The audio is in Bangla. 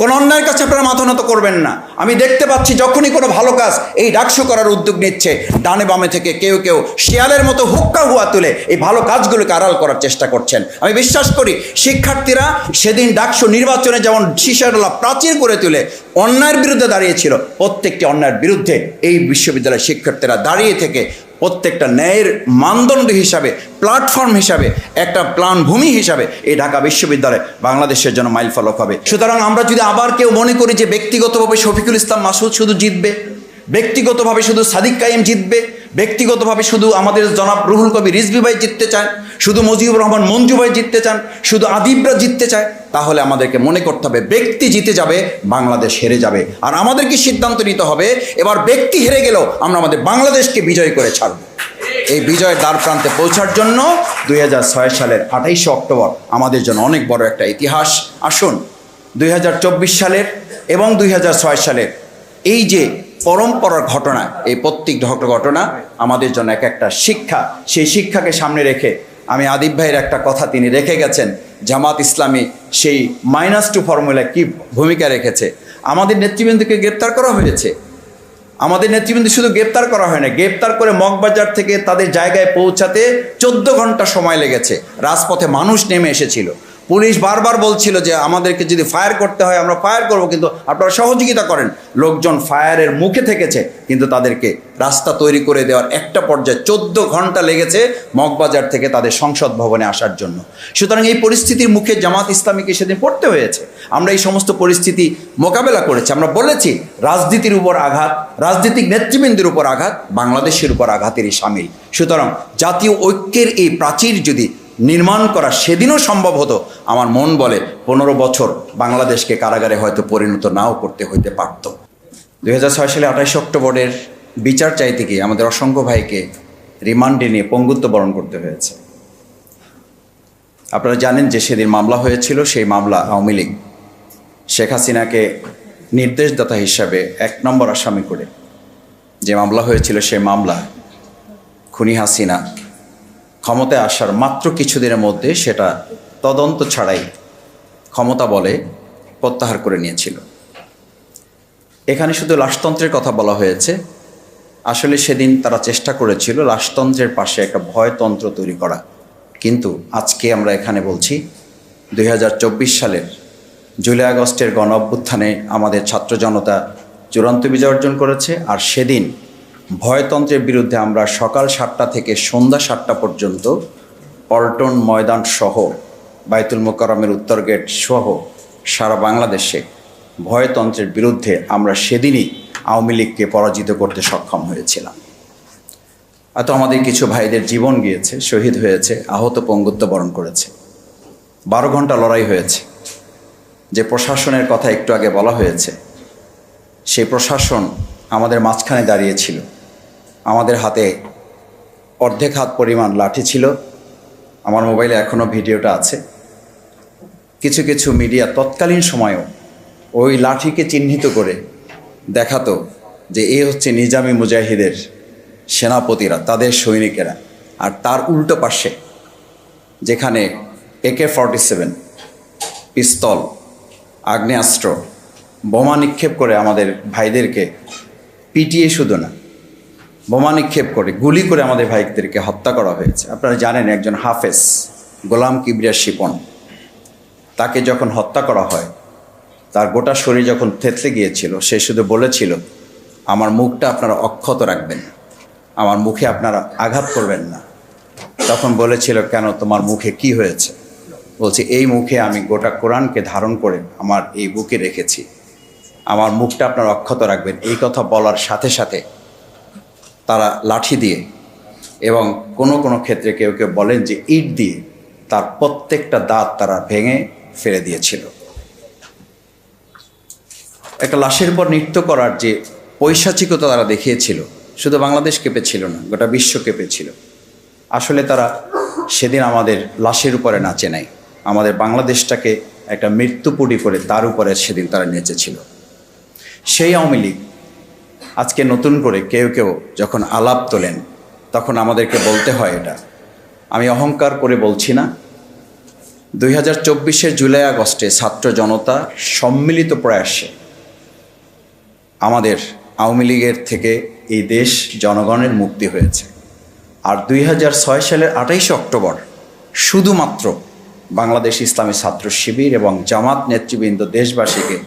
কোন অন্যায়ের কাছে আপনারা মাথা নত করবেন না। আমি দেখতে পাচ্ছি যখনই কোনো ভালো কাজ এই ডাকসু করার উদ্যোগ নিচ্ছে, ডানে বামে থেকে কেউ কেউ শিয়ালের মতো হুক্কা হুয়া তুলে এই ভালো কাজগুলোকে আড়াল করার চেষ্টা করছেন। আমি বিশ্বাস করি শিক্ষার্থীরা সেদিন ডাকসু নির্বাচনে যেমন শিশারলা প্রাচীর করে তুলে অন্যায়ের বিরুদ্ধে দাঁড়িয়েছিল, প্রত্যেকটি অন্যায়ের বিরুদ্ধে এই বিশ্ববিদ্যালয়ের শিক্ষার্থীরা দাঁড়িয়ে থেকে প্রত্যেকটা ন্যায়ের মানদণ্ড হিসাবে প্ল্যাটফর্ম হিসাবে, একটা প্লানভূমি হিসাবে এই ঢাকা বিশ্ববিদ্যালয় বাংলাদেশের জন্য মাইল ফলক হবে। সুতরাং আমরা যদি আবার কেউ মনে করি যে ব্যক্তিগতভাবে শফিকুল ইসলাম মাসুদ শুধু জিতবে ব্যক্তিগতভাবে শুধু সাদিক কাইম জিতবে, ব্যক্তিগতভাবে শুধু আমাদের জনাব রুহুল কবি রিজভি ভাই জিততে চান, শুধু মুজিবুর রহমান মঞ্জু ভাই জিততে চান, শুধু আদিবরা জিততে চায়, তাহলে আমাদেরকে মনে করতে হবে ব্যক্তি জিতে যাবে, বাংলাদেশ হেরে যাবে। আর আমাদেরকে সিদ্ধান্ত নিতে হবে, এবার ব্যক্তি হেরে গেলেও আমরা আমাদের বাংলাদেশকে বিজয় করে ছাড়ব। এই বিজয়ের দ্বার প্রান্তে পৌঁছার জন্য দুই হাজার ছয় সালের আঠাইশে অক্টোবর আমাদের জন্য অনেক বড় একটা ইতিহাস। আসুন, দুই হাজার চব্বিশ সালের এবং দুই হাজার ছয় সালের এই যে পরম্পরার ঘটনা, এই প্রত্যেক ঘট- ঘটনা আমাদের জন্য এক একটা শিক্ষা। সেই শিক্ষাকে সামনে রেখে আমি আদিব ভাইয়ের একটা কথা তিনি রেখে গেছেন, জামাত ইসলামী সেই মাইনাস টু ফর্মুলায় কি ভূমিকা রেখেছে? আমাদের নেতৃবৃন্দকে গ্রেপ্তার করা হয়েছে। আমাদের নেতৃবৃন্দ শুধু গ্রেপ্তার করা হয় না, গ্রেপ্তার করে মগবাজার থেকে তাদের জায়গায় পৌঁছাতে চোদ্দ ঘণ্টা সময় লেগেছে। রাজপথে মানুষ নেমে এসেছিল। পুলিশ বারবার বলছিল যে আমাদেরকে যদি ফায়ার করতে হয়, আমরা ফায়ার করব, কিন্তু আপনারা সহযোগিতা করেন। লোকজন ফায়ারের মুখে থেকেছে, কিন্তু তাদেরকে রাস্তা তৈরি করে দেওয়ার একটা পর্যায়ে চোদ্দ ঘণ্টা লেগেছে মগবাজার থেকে তাদের সংসদ ভবনে আসার জন্য। সুতরাং এই পরিস্থিতির মুখে জামাত ইসলামীকে সেদিন পড়তে হয়েছে। আমরা এই সমস্ত পরিস্থিতি মোকাবেলা করেছি। আমরা বলেছি, রাজনীতির উপর আঘাত, রাজনৈতিক নেতৃবৃন্দের উপর আঘাত, বাংলাদেশের উপর আঘাতেরই সামিল। সুতরাং জাতীয় ঐক্যের এই প্রাচীর যদি নির্মাণ করা সেদিনও সম্ভব হতো। আমার মন বলে পনেরো বছর বাংলাদেশকে কারাগারে হয়তো পরিণত নাও করতে হইতে পারত। দু হাজার ছয় সালে আঠাশে অক্টোবরের বিচার চাইতে গিয়ে আমাদের অসংখ্য ভাইকে রিমান্ডে নিয়ে পঙ্গুত্ব বরণ করতে হয়েছে। আপনারা জানেন যে সেদিন মামলা হয়েছিল, সেই মামলা আওয়ামী লীগ। শেখ হাসিনাকে নির্দেশদাতা হিসাবে এক নম্বর আসামি করে যে মামলা হয়েছিল সেই মামলা খুনি হাসিনা ক্ষমতায় আসার মাত্র কিছুদিনের মধ্যে সেটা তদন্ত ছাড়াই ক্ষমতা বলে প্রত্যাহার করে নিয়েছিল। এখানে শুধু লাশতন্ত্রের কথা বলা হয়েছে। আসলে সেদিন তারা চেষ্টা করেছিল লাশতন্ত্রের পাশে একটা ভয়তন্ত্র তৈরি করা। কিন্তু আজকে আমরা এখানে বলছি, দুই হাজার চব্বিশ সালের জুলাই আগস্টের গণ অভ্যুত্থানে আমাদের ছাত্র জনতা চূড়ান্ত বিজয় অর্জন করেছে। আর সেদিন ভয়তন্ত্রের বিরুদ্ধে আমরা সকাল সাতটা থেকে সন্ধ্যা সাতটা পর্যন্ত পল্টন ময়দান সহ বাইতুল মোকারমের উত্তর গেট সহ সারা বাংলাদেশে ভয়তন্ত্রের বিরুদ্ধে আমরা সেদিনই আওয়ামী লীগকে পরাজিত করতে সক্ষম হয়েছিলাম। এত আমাদের কিছু ভাইদের জীবন গিয়েছে, শহীদ হয়েছে, আহত পঙ্গুত্ব বরণ করেছে। বারো ঘণ্টা লড়াই হয়েছে। যে প্রশাসনের কথা একটু আগে বলা হয়েছে, সেই প্রশাসন আমাদের মাঝখানে দাঁড়িয়েছিল আমাদের হাতে অর্ধেক হাত পরিমাণ লাঠি ছিল। আমার মোবাইলে এখনও ভিডিওটা আছে। কিছু কিছু মিডিয়া তৎকালীন সময়েও ওই লাঠিকে চিহ্নিত করে দেখাতো যে এ হচ্ছে নিজামি মুজাহিদের সেনাপতিরা, তাদের সৈনিকেরা। আর তার উল্টো পাশে যেখানে একে ফর্টি সেভেন পিস্তল, আগ্নেয়াস্ত্র, বোমা নিক্ষেপ করে আমাদের ভাইদেরকে পিটিয়ে শুধু না বোমা নিক্ষেপ করে, গুলি করে আমাদের ভাইদেরকে হত্যা করা হয়েছে। আপনারা জানেন একজন হাফেজ, গোলাম কিবরিয়া শিপন, তাকে যখন হত্যা করা হয়, তার গোটা শরীর যখন থেতলে গিয়েছিল, সে শুধু বলেছিল, আমার মুখটা আপনারা অক্ষত রাখবেন আমার মুখে আপনারা আঘাত করবেন না। তখন বলেছিল, কেন, তোমার মুখে কি হয়েছে? বলছে, এই মুখে আমি গোটা কোরআনকে ধারণ করে আমার এই বুকে রেখেছি। আমার মুখটা আপনার অক্ষত রাখবেন। এই কথা বলার সাথে সাথে তারা লাঠি দিয়ে এবং কোনো কোনো ক্ষেত্রে কেউ কেউ বলেন যে ইট দিয়ে তার প্রত্যেকটা দাঁত তারা ভেঙে ফেলে দিয়েছিল। একটা লাশের পর নৃত্য করার যে পৈশাচিকতা তারা দেখিয়েছিল, শুধু বাংলাদেশ কেঁপেছিল না, গোটা বিশ্ব কেঁপেছিল আসলে তারা সেদিন আমাদের লাশের উপরে নাচে নাই। আমাদের বাংলাদেশটাকে একটা মৃত্যুপুটি করে তার উপরে সেদিন তারা নেচেছিল। সেই আওয়ামী লীগ আজকে নতুন করে কেউ কেউ যখন আলাপ তোলেন, তখন আমাদেরকে বলতে হয় এটা। আমি অহংকার করে বলছি না। দুই হাজার চব্বিশের জুলাই আগস্টে ছাত্র জনতা সম্মিলিত প্রয়াসে আমাদের আওয়ামী লীগের থেকে এই দেশ জনগণের মুক্তি হয়েছে। আর দুই ছয় সালের আঠাইশে অক্টোবর শুধুমাত্র বাংলাদেশ ইসলামী ছাত্র শিবির এবং জামাত নেতৃবৃন্দ দেশবাসীকে